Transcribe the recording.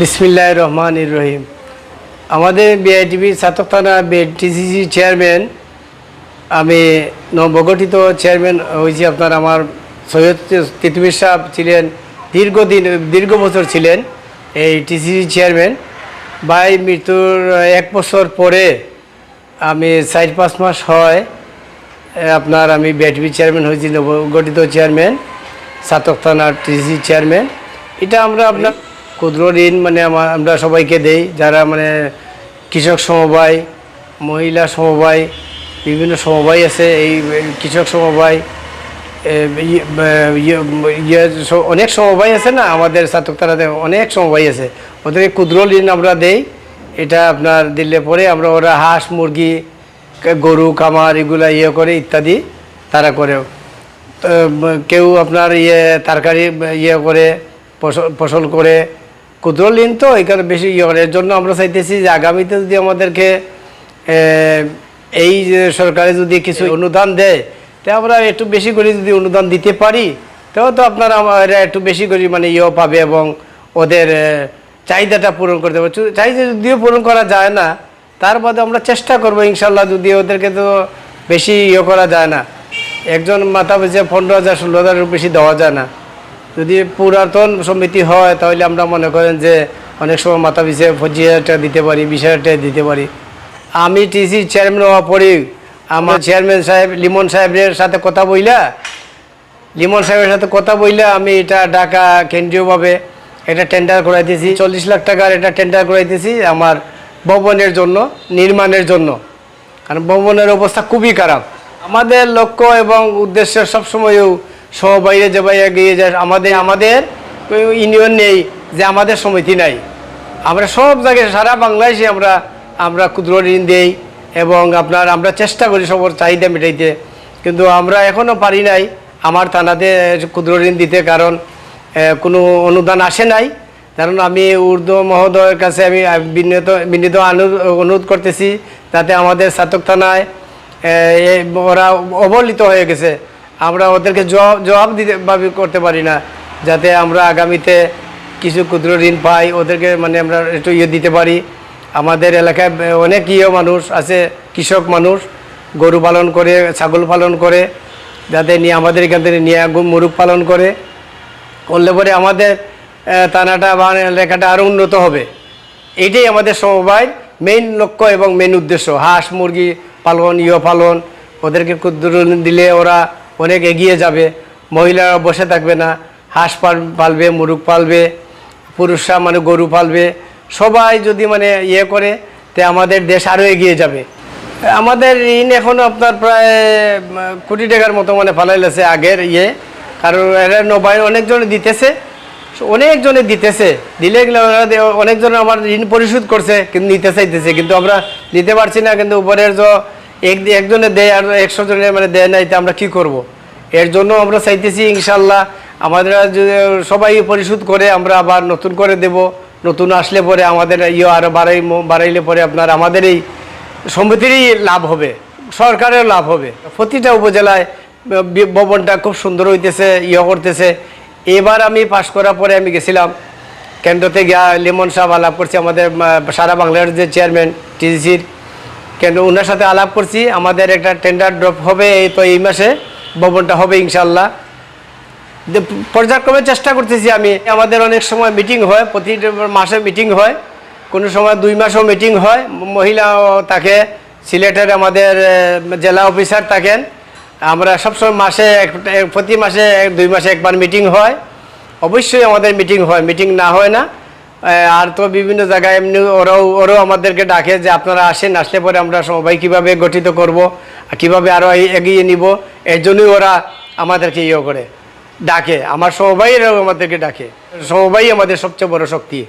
বিসমিল্লাহ রহমান রহিম। আমাদের বিআইটিভি ছাত্র থানা টিসিসি চেয়ারম্যান আমি নবগঠিত চেয়ারম্যান হয়েছি আপনার আমার সৈয়দ তিতুমির সাহেব ছিলেন, দীর্ঘদিন, দীর্ঘ বছর ছিলেন এই টিসিসি চেয়ারম্যান ভাই মৃত্যুর এক বছর পরে আমি চার পাঁচ মাস হয় আপনার আমি বিআইটিভি চেয়ারম্যান হয়েছি, নবগঠিত চেয়ারম্যান ছাতক থানার টিসি চেয়ারম্যান এটা আমরা আপনার ক্ষুদ্র ঋণ মানে আমা- আমরা সবাইকে দেই। যারা মানে কৃষক সমবায়, মহিলা সমবায়, বিভিন্ন সমবায় আছে, এই কৃষক সমবায় ইয়ে- অনেক সমবায় আছে না, আমাদের ছাতক থানাতে অনেক সমবায় আছে। ওদেরকে ক্ষুদ্র ঋণ আমরা দেই। এটা আপনার দিলে পরে আমরা ওরা হাঁস, মুরগি গরু কামার এগুলো ইয়ে করে ইত্যাদি তারা করে কেউ আপনার ইয়ে তরকারি ইয়ে করে ফসল করে ক্ষুদ্র ঋণ তো এখানে বেশি ইয়ে করে। এর জন্য আমরা চাইতেছি যে আগামীতে যদি আমাদেরকে এই যে সরকারে যদি কিছু অনুদান দেয়, তা আমরা একটু বেশি করে যদি অনুদান দিতে পারি, তাও তো আপনার আমরা একটু বেশি করে মানে ইয়েও পাবে এবং ওদের চাহিদাটা পূরণ করতে পারবে। চাহিদা যদিও পূরণ করা যায় না, তার বাদে আমরা চেষ্টা করব ইনশাল্লাহ যদি ওদেরকে তো বেশি ইয়ে করা যায় না। একজন মাথা পিছিয়ে পনেরো হাজার, ষোলো হাজারের বেশি দেওয়া যায় না। যদি পুরাতন সমিতি হয়, তাহলে আমরা মনে করেন যে অনেক সময় মাথা পিছিয়ে পঁচিশ হাজার দিতে পারি বিশ হাজার দিতে পারি। আমি টিসি চেয়ারম্যান হওয়া পরেই আমার চেয়ারম্যান সাহেব, লিমন সাহেবের সাথে কথা বইলা, লিমন সাহেবের সাথে কথা বইলে আমি এটা ঢাকা কেন্দ্রীয়ভাবে এটা টেন্ডার করাইতেছি। চল্লিশ লাখ টাকার এটা টেন্ডার করাইতেছি আমার ভবনের জন্য, নির্মাণের জন্য। কারণ ভবনের অবস্থা খুবই খারাপ। আমাদের লক্ষ্য এবং উদ্দেশ্য সবসময়ও সবাইরে যে ভাই এগিয়ে যায়, আমাদের আমাদের ইউনিয়ন নেই, যে আমাদের সমিতি নাই। আমরা সব জায়গায়, সারা বাংলাদেশে আমরা আমরা ক্ষুদ্র ঋণ দেই এবং আপনার আমরা চেষ্টা করি সবার চাহিদা মেটাইতে। কিন্তু আমরা এখনও পারি নাই আমার থানাতে ক্ষুদ্র ঋণ দিতে, কারণ কোনো অনুদান আসে নাই। কারণ আমি উর্দু মহোদয়ের কাছে আমি বিনীত বিনীত অনুরোধ করতেছি, যাতে আমাদের ছাতক থানায় ওরা অবহেলিত হয়ে গেছে। আমরা ওদেরকে জবাব জবাব দিতে করতে পারি না, যাতে আমরা আগামীতে কিছু ক্ষুদ্র ঋণ পাই, ওদেরকে মানে আমরা একটু ইয়ে দিতে পারি। আমাদের এলাকায় অনেক ইয়ে মানুষ আছে, কৃষক মানুষ, গরু পালন করে, ছাগল পালন করে, যাতে নিয়ে আমাদের এখান থেকে নিয়ে মুরগ পালন করে। করলে পরে আমাদের থানাটা বা এলাকাটা আরও উন্নত হবে। এইটাই আমাদের সমবায় মেইন লক্ষ্য এবং মেইন উদ্দেশ্য। হাঁস, মুরগি পালন, ইয় পালন, ওদেরকে ক্ষুদ্র দিলে ওরা অনেক এগিয়ে যাবে। মহিলারা বসে থাকবে না। হাঁস পাল, পালবে, মুরগ পালবে, পুরুষরা মানে গরু পালবে। সবাই যদি মানে ইয়ে করে, তে আমাদের দেশ আরও এগিয়ে যাবে। আমাদের ঋণ এখনও আপনার প্রায় কোটি টাকার মতো মানে ফালাইলেছে আগের ইয়ে। কারণ এরা নবায়ন অনেকজনে দিতেছে। অনেকজনে দিতেছে। দিলে ওরা অনেকজন আমার ঋণ পরিশোধ করছে, কিন্তু নিতে চাইতেছে। কিন্তু আমরা দিতে পারছি না, কিন্তু উপরের যে এক একজনে দেয় আর একশো জনের মানে দেয় নাই তা আমরা কি করব। এর জন্য আমরা চাইতেছি ইনশাল্লাহ আমাদের যদি সবাই পরিশোধ করে, আমরা আবার নতুন করে দেব। নতুন আসলে পরে আমাদের ইয়ে আরও বাড়াই বাড়াইলে পরে আপনার আমাদের এই সমিতিরই লাভ হবে, সরকারের লাভ হবে। প্রতিটা উপজেলায় ভবনটা খুব সুন্দর হইতেছে ইয়ে করতেছে। এবার আমি পাশ করার পরে আমি গেছিলাম কেন্দ্রতে গিয়া লেমন সাহেব আলাপ করছি আমাদের সারা বাংলার যে চেয়ারম্যান টিজিসির কেন্দ্র ওনার সাথে আলাপ করছি, আমাদের একটা টেন্ডার ড্রপ হবে এই তো এই মাসে, ভবনটা হবে ইনশাল্লাহ পর্যায়ক্রমে চেষ্টা করতেছি আমি। আমাদের অনেক সময় মিটিং হয় প্রতি মাসে মিটিং হয়, কোনো সময় দুই মাসও মিটিং হয়, মহিলাও থাকে, সিলেটের আমাদের জেলা অফিসার থাকেন। আমরা সবসময় মাসে প্রতি মাসে দুই মাসে একবার মিটিং হয়। অবশ্যই আমাদের মিটিং হয় মিটিং না হয় না। আর তো বিভিন্ন জায়গায় এমনি ওরাও ওরাও আমাদেরকে ডাকে যে আপনারা আসেন, আসলে পরে আমরা সবাই কীভাবে গঠিত করব, কীভাবে আরও এগিয়ে নিব এর জন্যই ওরা আমাদেরকে ইয়ে করে, ডাকে। আমার সবাই আমাদেরকে ডাকে। সবাই আমাদের সবচেয়ে বড় শক্তি।